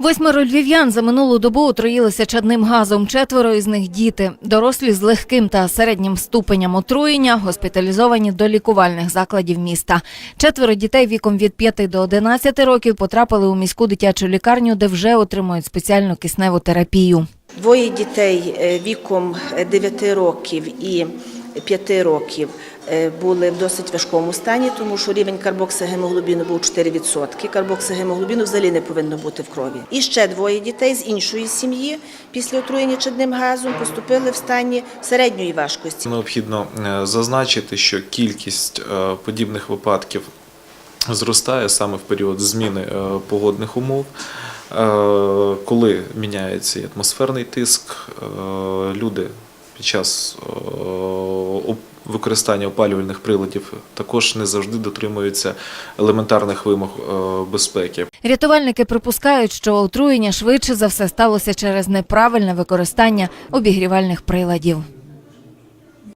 Восьмеро львів'ян за минулу добу отруїлися чадним газом. Четверо із них діти. Дорослі з легким та середнім ступенем отруєння госпіталізовані до лікувальних закладів міста. Четверо дітей віком від 5 до 11 років потрапили у міську дитячу лікарню, де вже отримують спеціальну кисневу терапію. Двоє дітей е, віком 9 років і 5 років е, були в досить важкому стані, тому що рівень карбоксигемоглобіну був 4%. Карбоксигемоглобіну взагалі не повинно бути в крові. І ще двоє дітей з іншої сім'ї після отруєння чадним газом поступили в стані середньої важкості. Необхідно е, зазначити, що кількість е, подібних випадків зростає саме в період зміни погодних умов. Коли міняється атмосферний тиск, люди під час використання опалювальних приладів також не завжди дотримуються елементарних вимог е, безпеки. Рятувальники припускають, що отруєння швидше за все сталося через неправильне використання обігрівальних приладів.